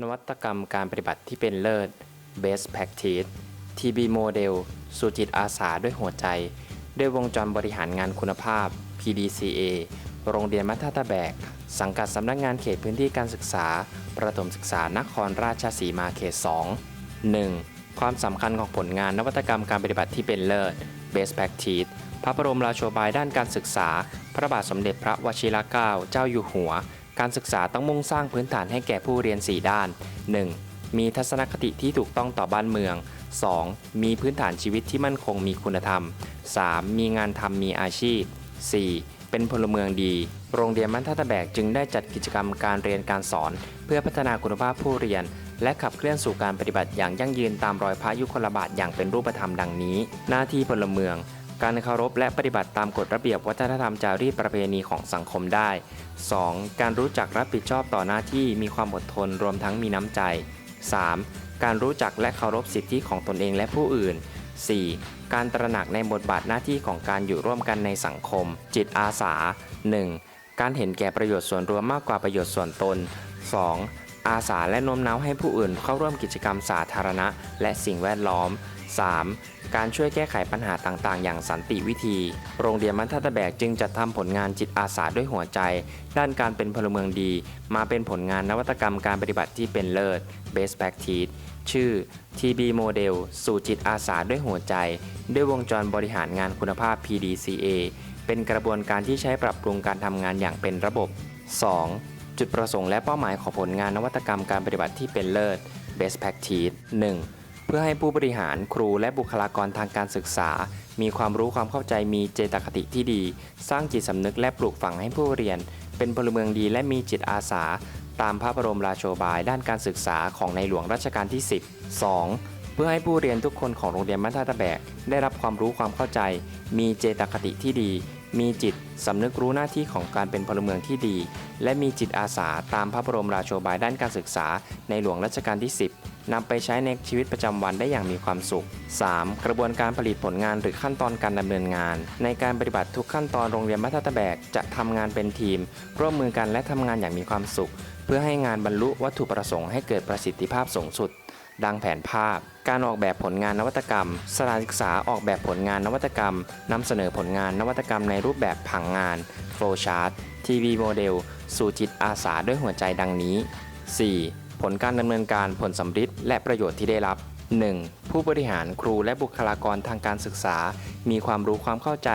นวัตกรรมการปฏิบัติที่เป็นเลิศ Best Practice TB Model สู่จิตอาสาด้วยหัวใจ ด้วยวงจรบริหารงานคุณภาพ PDCA โรงเรียนมัธยตะแบก สังกัดสำนักงานเขตพื้นที่การศึกษา ประถมศึกษานครราชสีมาเขต 2 1. ความสำคัญของผลงานนวัตกรรมการปฏิบัติที่เป็นเลิศ Best Practice พระบรมราโชบายด้านการศึกษา พระบาทสมเด็จพระวชิรเกล้าเจ้าอยู่หัว การศึกษาต้องมุ่งสร้างพื้นฐานให้แก่ผู้เรียน 4 ด้าน 1. มีทัศนคติที่ถูกต้องต่อบ้านเมือง 2. มีพื้นฐานชีวิตที่มั่นคงมีคุณธรรม 3. มีงานทำมีอาชีพ 4. เป็นพลเมืองดี โรงเรียนมัธยตะแบกจึงได้จัดกิจกรรมการเรียนการสอน เพื่อพัฒนาคุณภาพผู้เรียน และขับเคลื่อนสู่การปฏิบัติอย่างยั่งยืนตามรอยพระยุคลบาทอย่างเป็นรูปธรรมดังนี้ หน้าที่พลเมือง การเคารพและปฏิบัติตามกฎระเบียบวัฒนธรรมจารีตประเพณีของสังคมได้ 2. การรู้จักรับผิดชอบต่อหน้าที่มีความอดทนรวมทั้งมีน้ำใจ 3. การรู้จักและเคารพสิทธิของตนเองและผู้อื่น 4. การตระหนักในบทบาทหน้าที่ของการอยู่ร่วมกันในสังคม จิตอาสา 1. การเห็นแก่ประโยชน์ส่วนรวมมากกว่าประโยชน์ส่วนตน 2. อาสาและโน้มน้าวให้ผู้อื่นเข้าร่วมกิจกรรมสาธารณะ และสิ่งแวดล้อม 3. การช่วยแก้ไขปัญหาต่างๆ อย่างสันติวิธี โรงเรียนมัธยตะแบกจึงจัดทำผลงานจิตอาสาด้วยหัวใจ ด้านการเป็นพลเมืองดี มาเป็นผลงานนวัตกรรมการปฏิบัติที่เป็นเลิศ Best Practice ชื่อ TB Model สู่จิตอาสาด้วยหัวใจ ด้วยวงจรบริหารงานคุณภาพ PDCA เป็นกระบวนการที่ใช้ปรับปรุงการทำงานอย่างเป็นระบบ 2. จุดประสงค์และเป้าหมายของผลงานนวัตกรรมการปฏิบัติที่เป็นเลิศ Best Practice 1. เพื่อให้ผู้บริหารครูและบุคลากรทางการศึกษา มีความรู้ความเข้าใจมีเจตคติที่ดี สร้างจิตสำนึกและปลูกฝังให้ผู้เรียน เป็นพลเมืองดีและมีจิตอาสา ตามพระบรมราโชบายด้านการศึกษาของในหลวงรัชกาลที่ 10 2. เพื่อให้ผู้เรียนทุกคนของโรงเรียนมัธยตะแบก ได้รับความรู้ความเข้าใจ มีเจตคติที่ดี มีจิตสำนึกรู้หน้าที่ของการเป็นพลเมืองที่ดี และมีจิตอาสาตามพระบรมราโชบายด้านการศึกษาในหลวงรัชกาลที่ 10 นำไปใช้ในชีวิตประจำวันได้อย่างมีความสุข 3. กระบวนการผลิตผลงานหรือขั้นตอนการดำเนินงาน ในการปฏิบัติทุกขั้นตอนโรงเรียนมัธยตะแบกจะทำงานเป็นทีม ร่วมมือกันและทำงานอย่างมีความสุข เพื่อให้งานบรรลุวัตถุประสงค์ให้เกิดประสิทธิภาพสูงสุด ดังแผนภาพ การออกแบบผลงานนวัตกรรม สถานศึกษาออกแบบผลงานนวัตกรรมนำเสนอผลงานนวัตกรรมในรูปแบบผังงาน flow chart ทีวีโมเดล สู่จิตอาสาด้วยหัวใจดังนี้ 4. ผลการดำเนินการผลสำฤทธิ์และประโยชน์ที่ได้รับ 1. ผู้บริหารครูและบุคลากรทางการศึกษา มีความรู้ความเข้าใจ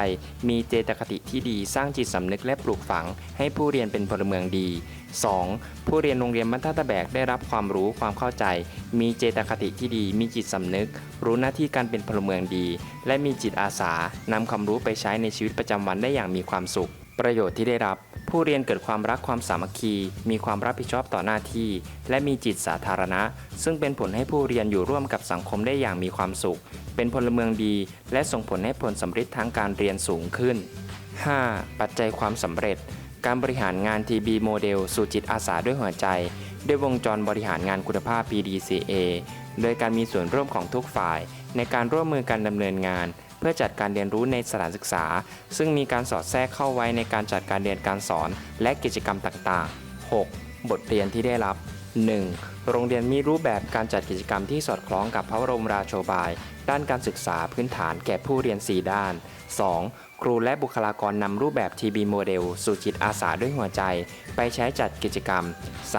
มีเจตคติที่ดีสร้างจิตสำนึกและปลูกฝัง ให้ผู้เรียนเป็นพลเมืองดี 2. ผู้เรียนโรงเรียนมัธยตะแบกได้รับความรู้ความเข้าใจ มีเจตคติที่ดี มีจิตสำนึก รู้หน้าที่การเป็นพลเมืองดี และมีจิตอาสานำความรู้ไปใช้ในชีวิตประจำวันได้อย่างมีความสุข ประโยชน์ที่ได้รับ ผู้เรียนเกิดความรักความสามัคคี มีความรับผิดชอบต่อหน้าที่ และมีจิตสาธารณะ ซึ่งเป็นผลให้ผู้เรียนอยู่ร่วมกับสังคมได้อย่างมีความสุข เป็นพลเมืองดี และส่งผลให้ผลสำเร็จทางการเรียนสูงขึ้น 5. ปัจจัยความสำเร็จ การบริหารงาน TB โมเดลสู่จิตอาสาด้วยหัวใจ ด้วยวงจรบริหารงานคุณภาพ PDCA โดยการมีส่วนร่วมของทุกฝ่าย ในการร่วมมือกันดำเนินงาน เพื่อจัดการเรียนรู้ในสถานศึกษา ซึ่งมีการสอดแทรกเข้าไว้ในการจัดการเรียนการสอนและกิจกรรมต่างๆ 6. บทเรียนที่ได้รับ 1. โรงเรียนมีรูปแบบการจัดกิจกรรมที่สอดคล้องกับพระบรมราโชบาย ด้านการศึกษาพื้นฐานแก่ผู้เรียน 4 ด้าน 2. ครูและบุคลากรนำรูปแบบ TB โมเดลสู่จิตอาสาด้วยหัวใจ ไปใช้จัดกิจกรรม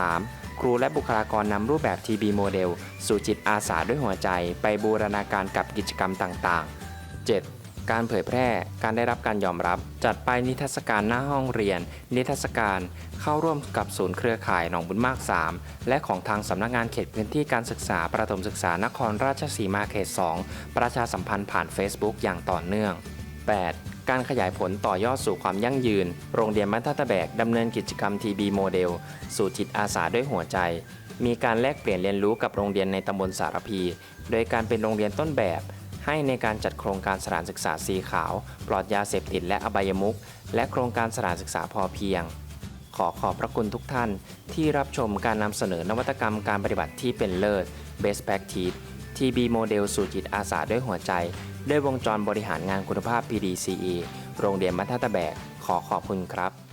3. ครูและบุคลากรนำรูปแบบ TB โมเดลสู่จิตอาสาด้วยหัวใจ ไปบูรณาการกับกิจกรรมต่างๆ 7. การเผยแพร่ การได้รับการยอมรับ จัดไปนิทรรศการหน้าห้องเรียน นิทรรศการเข้าร่วมกับศูนย์เครือข่ายหนองบุญมาก 3 และของทางสำนักงานเขตพื้นที่การศึกษาประถมศึกษานครราชสีมาเขต 2 ประชาสัมพันธ์ผ่าน Facebook อย่างต่อเนื่อง 8. การขยายผลต่อยอดสู่ความยั่งยืน โรงเรียนมัธยตะแบกดำเนินกิจกรรม TB โมเดล สู่จิตอาสาด้วยหัวใจ มีการแลกเปลี่ยนเรียนรู้กับโรงเรียนในตำบลสารพี โดยการเป็นโรงเรียนต้นแบบ ให้ในการจัดโครงการสถานศึกษาสีขาว ปลอดยาเสพติดและอบายมุขและโครงการสถานศึกษาพอเพียง ขอขอบพระคุณทุกท่านที่รับชมการนำเสนอนวัตกรรมการปฏิบัติที่เป็นเลิศ Best Practice TB โมเดลสู่จิตอาสาด้วยหัวใจ ด้วยวงจรบริหารงานคุณภาพ PDCE โรงเรียนมัธยตะแบก ขอขอบคุณครับ